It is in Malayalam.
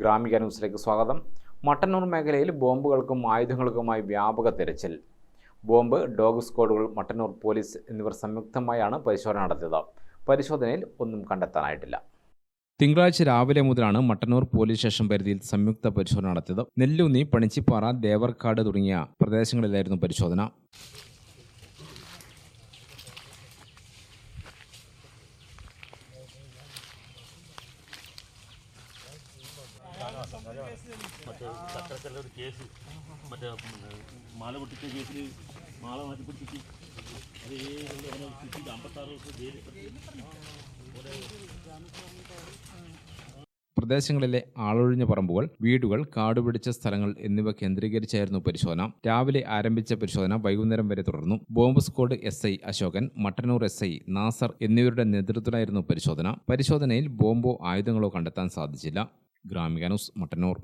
ഗ്രാമിക ന്യൂസിലേക്ക് സ്വാഗതം. മട്ടന്നൂർ മേഖലയിൽ ബോംബുകൾക്കും ആയുധങ്ങൾക്കുമായി വ്യാപക തിരച്ചിൽ. ബോംബ് ഡോഗ് സ്ക്വാഡുകൾ മട്ടന്നൂർ പോലീസ് എന്നിവർ സംയുക്തമായാണ് പരിശോധന നടത്തിയത്. പരിശോധനയിൽ ഒന്നും കണ്ടെത്താനായിട്ടില്ല. തിങ്കളാഴ്ച രാവിലെ മുതലാണ് മട്ടന്നൂർ പോലീസ് സ്റ്റേഷൻ പരിധിയിൽ സംയുക്ത പരിശോധന നടത്തിയത്. നെല്ലൂന്നി പണിച്ചിപ്പാറ ദേവർക്കാട് തുടങ്ങിയ പ്രദേശങ്ങളിലായിരുന്നു പരിശോധന. മറ്റേ ഒരു കേസ് മറ്റേ മാല പൊട്ടിച്ച കേസിൽ മാല മാറ്റി പിടിച്ചിട്ട് അത് അമ്പത്താറ് ദിവസം ജയിലിൽ പ്രദേശങ്ങളിലെ ആളൊഴിഞ്ഞ പറമ്പുകൾ വീടുകൾ കാടുപിടിച്ച സ്ഥലങ്ങൾ എന്നിവ കേന്ദ്രീകരിച്ചായിരുന്നു പരിശോധന. രാവിലെ ആരംഭിച്ച പരിശോധന വൈകുന്നേരം വരെ തുടർന്നു. Bomb squad S I Ashokan Mattannur S I Nasar എന്നിവരുടെ നേതൃത്വത്തിലായിരുന്നു പരിശോധന. പരിശോധനയിൽ ബോംബോ ആയുധങ്ങളോ കണ്ടെത്താൻ സാധിച്ചില്ല. ഗ്രാമിക ന്യൂസ് മട്ടന്നൂർ.